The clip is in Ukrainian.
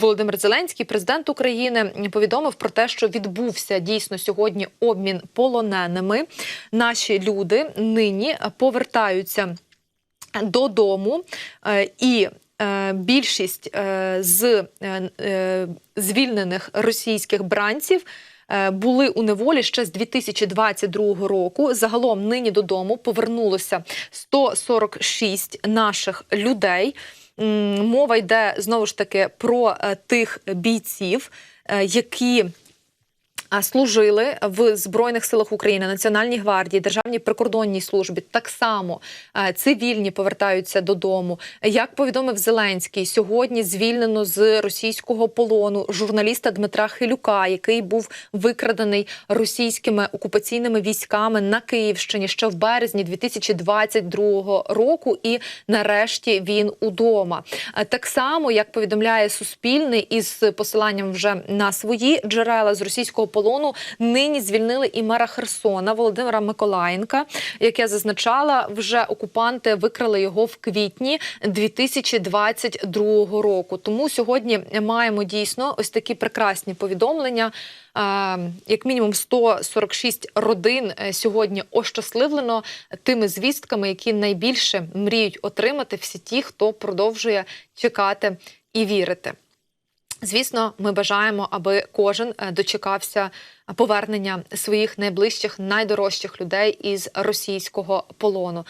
Володимир Зеленський, президент України, повідомив про те, що відбувся дійсно сьогодні обмін полоненими. Наші люди нині повертаються додому, е, і е, більшість е, з звільнених російських бранців. Е, Були у неволі ще з 2022 року. Загалом нині додому повернулося 146 наших людей. Мова йде знову ж таки про е, тих бійців, е, які служили в Збройних силах України, Національній гвардії, Державній прикордонній службі. Так само цивільні повертаються додому. Як повідомив Зеленський, сьогодні звільнено з російського полону журналіста Дмитра Хилюка, який був викрадений російськими окупаційними військами на Київщині ще в березні 2022 року. І нарешті він удома. Так само, як повідомляє Суспільний, із посиланням вже на свої джерела з російського полону, нині звільнили і мера Херсона Володимира Миколаєнка. Як я зазначала, вже окупанти викрали його в квітні 2022 року. Тому сьогодні маємо дійсно ось такі прекрасні повідомлення. Як мінімум 146 родин е, сьогодні ощасливлено тими звістками, які найбільше мріють отримати всі ті, хто продовжує чекати і вірити. Звісно, ми бажаємо, аби кожен е, дочекався повернення своїх найближчих, найдорожчих людей із російського полону.